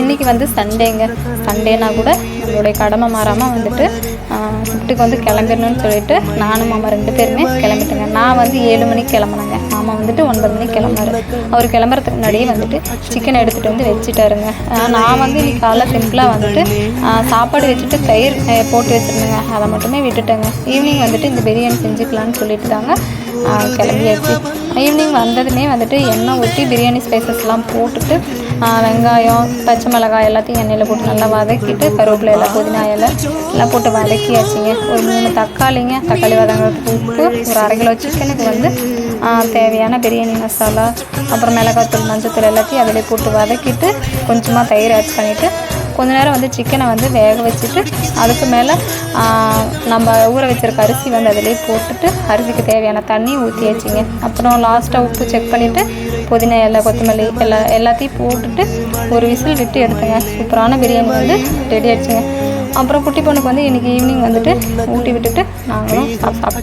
இன்றைக்கி வந்து சண்டேங்க. சண்டேனா கூட நம்மளுடைய கடமை மாறாமல் வந்துட்டு ஷிஃப்ட்டுக்கு வந்து கிளம்பிடணும்னு சொல்லிட்டு நானும் மாமா ரெண்டு பேருமே கிளம்பிட்டேங்க. நான் வந்து ஏழு மணிக்கு கிளம்புனேங்க. மாமா வந்துட்டு ஒன்பது மணிக்கு கிளம்புனாரு. அவர் கிளம்புறதுக்கு முன்னாடியே வந்துட்டு சிக்கன் எடுத்துகிட்டு வந்து வச்சுட்டாருங்க. நான் வந்து இன்னைக்கு காலைல சிம்பிளாக வந்துட்டு சாப்பாடு வச்சுட்டு தயிர் போட்டு வச்சுருந்தேங்க. அதை மட்டுமே விட்டுட்டேங்க. ஈவினிங் வந்துட்டு இந்த பிரியாணி செஞ்சுக்கலான்னு சொல்லிட்டு தாங்க கிளம்பியாச்சு. ஈவினிங் வந்ததுமே வந்துட்டு எண்ணெய் ஊற்றி பிரியாணி ஸ்பைசஸ்லாம் போட்டுட்டு வெங்காயம் பச்சை மிளகாய் எல்லாத்தையும் எண்ணெயில் போட்டு நல்லா வதக்கிட்டு கருவேப்பிலை எல்லாம் புதினா இலை எல்லாம் போட்டு வதக்கியாச்சுங்க. ஒரு மூணு தக்காளிங்க தக்காளி வதங்கிறதுக்கு உப்பு ஒரு அரை கிலோ சிக்கனுக்கு வந்து தேவையான பிரியாணி மசாலா அப்புறம் மிளகாத்தூள் மஞ்சத்தூள் எல்லாத்தையும் அதிலே போட்டு வதக்கிட்டு கொஞ்சமாக தயிர் ஆட் பண்ணிவிட்டு கொஞ்ச நேரம் வந்து சிக்கனை வந்து வேக வச்சுட்டு அதுக்கு மேலே நம்ம ஊற வச்சிருக்க அரிசி வந்து அதிலே போட்டுட்டு அரிசிக்கு தேவையான தண்ணி வச்சிங்க. அப்புறம் லாஸ்ட்டாக உப்பு செக் பண்ணிவிட்டு புதினா இலை கொத்தமல்லி எல்லா எல்லாத்தையும் போட்டுட்டு ஒரு விசில் விட்டு எடுத்துங்க. சூப்பரான பிரியாணி வந்து ரெடி ஆயிடுச்சுங்க. அப்புறம் குட்டி பொண்ணுக்கு வந்து இன்றைக்கி ஈவினிங் வந்துட்டு ஊட்டி விட்டுட்டு நாங்களும் சாப்பிட்டோம்